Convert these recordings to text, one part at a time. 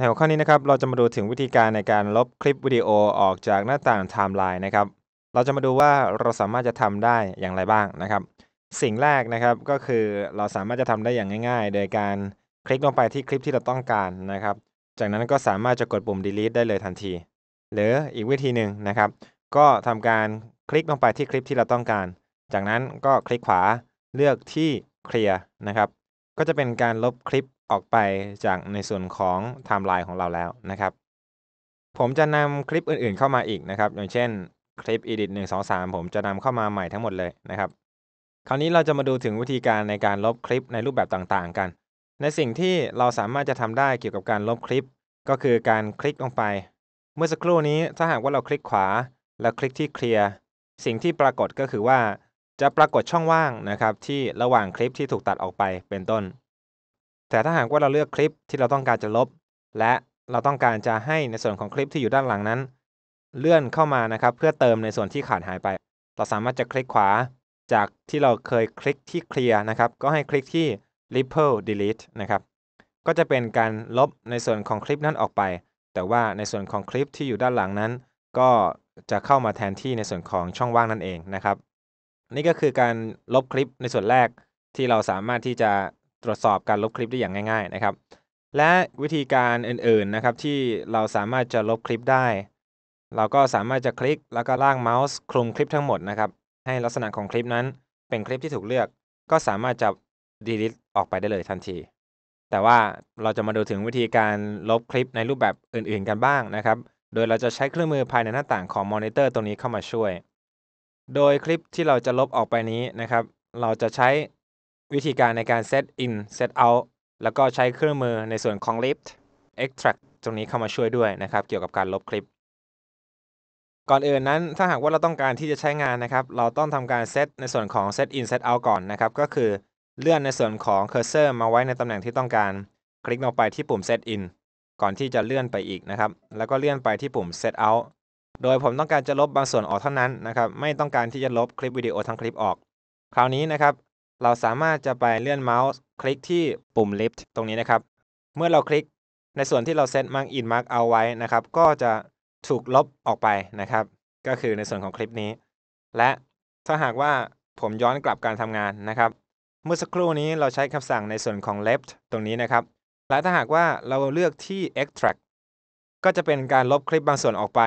ในหัวข้อนี้นะครับเราจะมาดูถึงวิธีการในการลบคลิปวิดีโอออกจากหน้าต่างไทม์ไลน์นะครับ เราจะมาดูว่าเราสามารถจะทำได้อย่างไรบ้างนะครับ สิ่งแรกนะครับก็คือเราสามารถจะทำได้อย่างง่าย ๆ โดยการคลิกลงไปที่คลิปที่เราต้องการนะครับ จากนั้นก็สามารถจะกดปุ่ม delete ได้เลยทันที หรืออีกวิธีหนึ่งนะครับ ก็ทำการคลิกลงไปที่คลิปที่เราต้องการ จากนั้นก็คลิกขวาเลือกที่เคลียร์นะครับ ก็จะเป็นการลบคลิป ออกไปจากในส่วนของไทม์ไลน์ของเราแล้วนะครับ ผมจะนำคลิปอื่นๆเข้ามาอีกนะครับ อย่างเช่นคลิป edit 1 2 3 ผมจะนำเข้ามาใหม่ทั้งหมดเลยนะครับ คราวนี้เราจะมาดูถึงวิธีการในการลบคลิปในรูปแบบต่างๆ กัน ในสิ่งที่เราสามารถจะทำได้เกี่ยวกับการลบคลิป ก็คือการคลิกลงไป เมื่อสักครู่นี้ถ้าหากว่าเราคลิกขวา แล้วคลิกที่เคลียร์สิ่งที่ปรากฏก็คือว่าจะปรากฏช่องว่างนะครับที่ระหว่างคลิปที่ถูกตัดออกไปเป็นต้น แต่ถ้าหากว่าเราเลือกคลิปที่เราต้องการจะลบ และเราต้องการจะให้ในส่วนของคลิปที่อยู่ด้านหลังนั้น เลื่อนเข้ามานะครับ เพื่อเติมในส่วนที่ขาดหายไป เราสามารถจะคลิกขวา จากที่เราเคยคลิกที่เคลียร์นะครับ ก็ให้คลิกที่ ripple delete นะครับ ก็จะเป็นการลบในส่วนของคลิปนั้นออกไป แต่ว่าในส่วนของคลิปที่อยู่ด้านหลังนั้น ก็จะเข้ามาแทนที่ในส่วนของช่องว่างนั่นเองนะครับ นี่ก็คือการลบคลิปในส่วนแรกที่เราสามารถที่จะ ตรวจสอบการลบคลิปได้อย่างง่าย ๆนะครับ และวิธีการอื่นๆนะครับที่เราสามารถจะลบคลิปได้ เราก็สามารถจะคลิกแล้วก็ลากเมาส์คลุมคลิปทั้งหมดนะครับให้ลักษณะของคลิปนั้นเป็นคลิปที่ถูกเลือก ก็สามารถจะ delete ออกไปได้เลยทันที แต่ว่าเราจะมาดูถึงวิธีการลบคลิปในรูปแบบอื่นๆกันบ้างนะครับ โดยเราจะใช้เครื่องมือภายในหน้าต่างของมอนิเตอร์ตรงนี้เข้ามาช่วย โดยคลิปที่เราจะลบออกไปนี้นะครับ เราจะใช้ วิธีการในการ set in set out แล้วก็ใช้เครื่องมือในส่วนของ lift extract ตรงนี้เข้ามาช่วยด้วยนะครับ เกี่ยวกับการลบคลิป ก่อนอื่นนั้นถ้าหากว่าเราต้องการที่จะใช้งานนะครับ เราต้องทำการ set ในส่วนของ set in set out ก่อนนะครับ ก็คือเลื่อนในส่วนของ cursor มาไว้ในตำแหน่งที่ต้องการ คลิกลงไปที่ปุ่ม set in ก่อนที่จะเลื่อนไปอีกนะครับ แล้วก็เลื่อนไปที่ปุ่ม set out โดยผมต้องการจะลบบางส่วนออกเท่านั้นนะครับ ไม่ต้องการที่จะลบคลิปวิดีโอทั้งคลิปออก คราวนี้นะครับ เราสามารถจะไปเลื่อนเมาส์คลิกที่ปุ่ม lift ตรงนี้นะครับ เมื่อเราคลิกในส่วนที่เราเซต mark in mark out ไว้นะครับ ก็จะถูกลบออกไปนะครับ ก็คือในส่วนของคลิปนี้ และถ้าหากว่าผมย้อนกลับการทำงานนะครับ เมื่อสักครู่นี้เราใช้คำสั่งในส่วนของ left ตรงนี้นะครับ และถ้าหากว่าเราเลือกที่ extract ก็จะเป็นการลบคลิปบางส่วนออกไป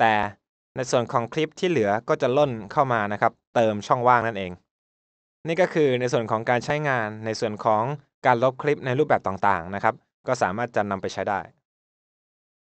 แต่ในส่วนของคลิปที่เหลือก็จะล่นเข้ามานะครับ เติมช่องว่างนั่นเอง นี่ก็คือในส่วนของการใช้งานในส่วนของการลบคลิปในรูปแบบต่างๆนะครับ ก็สามารถจะนำไปใช้ได้